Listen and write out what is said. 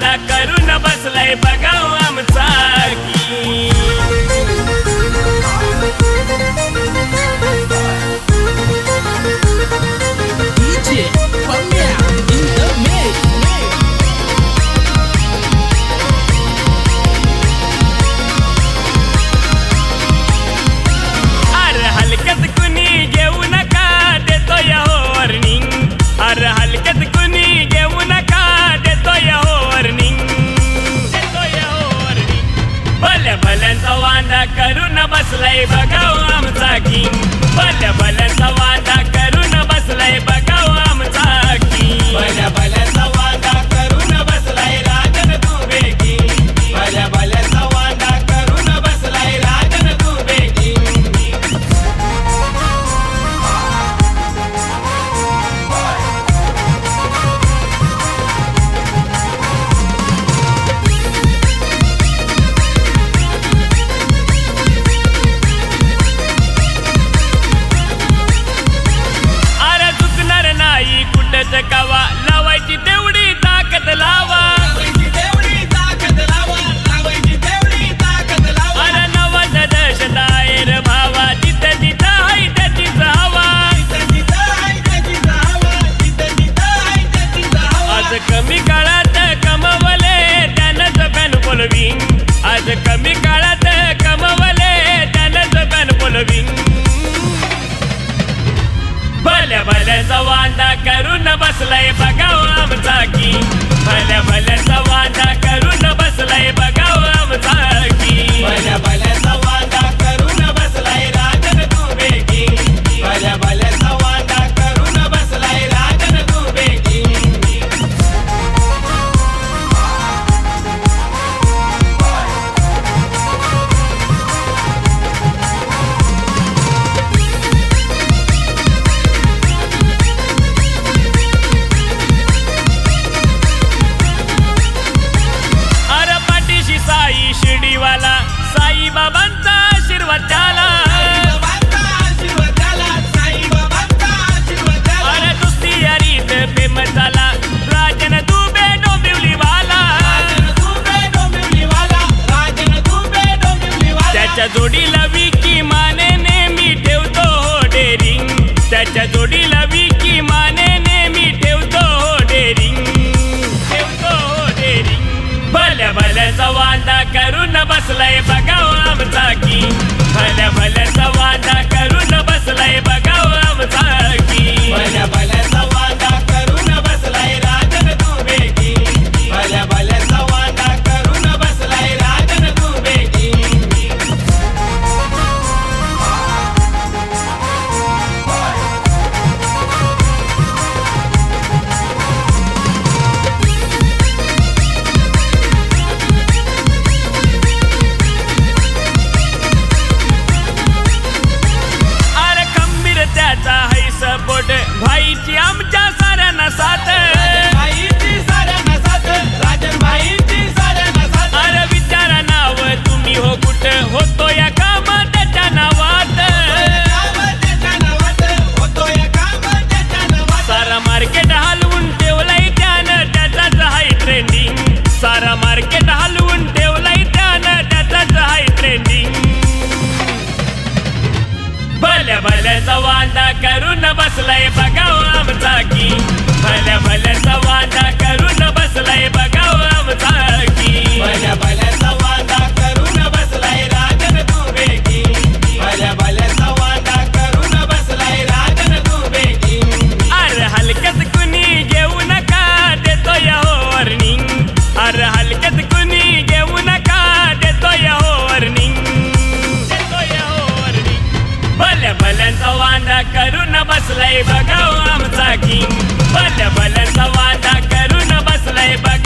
கரு आज कमी काळात कमवले त्यानंच बॅन बोलवी आज कमी काळात कमवले त्यानंच बॅन बोलवी भल्या भल्याचा वांदा करून बसलाय बघाव आमचा की. भल्या भल्याचा वांदा करून बसलाय बघाव भल्याचा वांदा करून बसलाय बघाव हो आमचा की. भल्या भल्याचा वांदा करून बसलाय बघाव हो आमचा की. भल्या करून बसलय बघा सवांदा करून बसलाय बघा आमचा किंग बल बल सवांदा करून बसलाय बघा